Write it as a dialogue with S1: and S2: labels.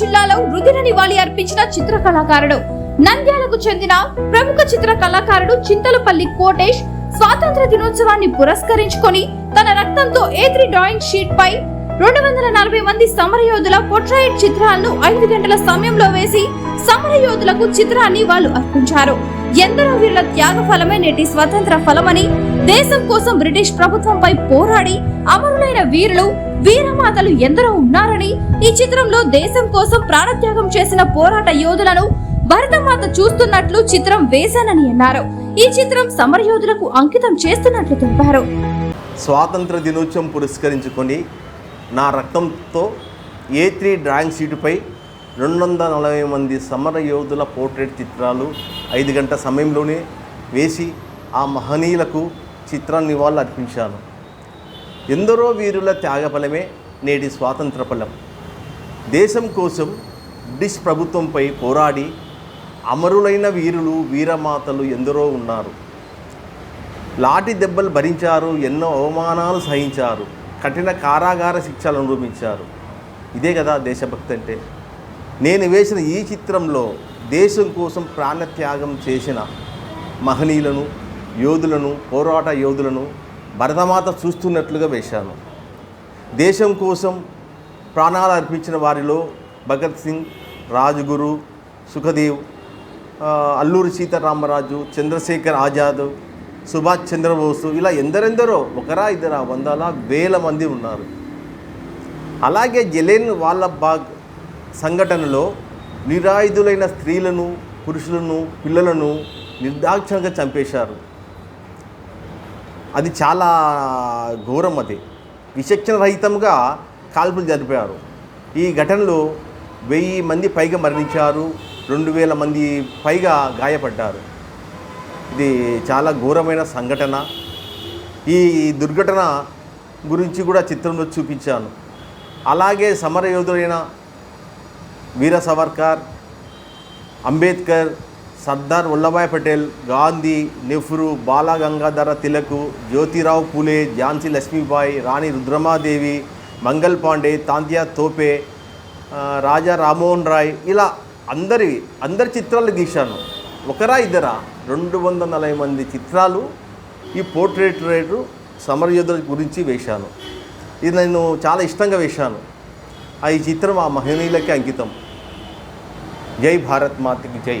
S1: జిల్లాలో రుదిర నివాళి అర్పించిన చిత్ర కళాకారుడు. నంద్యాలకు చెందిన ప్రముఖ చిత్ర కళాకారుడు చింతలపల్లి కోటేష్ స్వాతంత్ర దినోత్సవాన్ని పురస్కరించుకొని తన రక్తంతో ఏ త్రీ డ్రాయింగ్ షీట్ పై రెండు వందల నలభై మంది సమరయోధుల పొట్రాయిట్ చిత్రాలను ఐదు గంటల సమయంలో వేసి సమరయోధులకు చిత్రాన్ని వాళ్ళు అర్పించారు. ఎందరో వీళ్ళ త్యాగ ఫలమే నేటి స్వతంత్ర ఫలమని దేశం కోసం బ్రిటిష్ ప్రభుత్వంపై పోరాడి అమరులైన వీరులు వీరమాతలు ఎందరో ఉన్నారని ఈ చిత్రంలో దేశం కోసం ప్రాణత్యాగం చేసిన పోరాట యోధులను భరతమాత చూస్తున్నట్లు చిత్రం వేశానని అన్నారు. ఈ చిత్రం సమరయోధులకు అంకితం చేస్తున్నట్లు తెలిపారు.
S2: స్వాతంత్ర దినోత్సవం పురస్కరించుకొని నా రక్తంతో ఏ త్రీ డ్రాయింగ్ షీటుపై రెండు వందల నలభై మంది సమర యోధుల పోర్ట్రేట్ చిత్రాలు ఐదు గంటల సమయంలోనే వేసి ఆ మహనీయులకు చిత్రాన్ని వాళ్ళు అర్పించాను. ఎందరో వీరుల త్యాగఫలమే నేటి స్వాతంత్ర ఫలం దేశం కోసం బ్రిటిష్ ప్రభుత్వంపై పోరాడి అమరులైన వీరులు వీరమాతలు ఎందరో ఉన్నారు. లాఠీ దెబ్బలు భరించారు ఎన్నో అవమానాలు సహించారు కఠిన కారాగార శిక్షలు అనుభవించారు. ఇదే కదా దేశభక్తి అంటే. నేను వేసిన ఈ చిత్రంలో దేశం కోసం ప్రాణత్యాగం చేసిన మహనీయులను యోధులను పోరాట యోధులను భరతమాత చూస్తున్నట్లుగా వేశాను. దేశం కోసం ప్రాణాలు అర్పించిన వారిలో భగత్ సింగ్ రాజగురు సుఖదేవ్ అల్లూరి సీతారామరాజు చంద్రశేఖర్ ఆజాద్ సుభాష్ చంద్రబోసు ఇలా ఎందరెందరో ఒకరా ఇద్దరా వందల వేల మంది ఉన్నారు. అలాగే జలేన్ వాల్లబాగ్ సంఘటనలో నిరాయుధులైన స్త్రీలను పురుషులను పిల్లలను నిర్దాక్షణంగా చంపేశారు. అది చాలా ఘోరం అది. విచక్షణ రహితంగా కాల్పులు జరిపారు. ఈ ఘటనలో వెయ్యి మంది పైగా మరణించారు రెండు వేల మంది పైగా గాయపడ్డారు. ఇది చాలా ఘోరమైన సంఘటన. ఈ దుర్ఘటన గురించి కూడా చిత్రంలో చూపించాను. అలాగే సమరయోధులైన వీర సవర్కర్ అంబేద్కర్ సర్దార్ వల్లభాయ్ పటేల్ గాంధీ నెహ్రూ బాలగంగాధర తిలక్ జ్యోతిరావు పూలే ఝాన్సీ లక్ష్మీబాయి రాణి రుద్రమాదేవి మంగల్ పాండే తాంతియా తోపే రాజా రామ్మోహన్ రాయ్ ఇలా అందరి అందరి చిత్రాలు గీశాను ఒకరా ఇద్దరా? రెండు వందల నలభై మంది చిత్రాలు ఈ పోర్ట్రేట్ రేటు సమరయోధుల గురించి వేశాను. ఇది నేను చాలా ఇష్టంగా వేశాను. ఆ ఈ చిత్రం ఆ మహనీయులకే అంకితం. జై భారత్ మాతకి జై.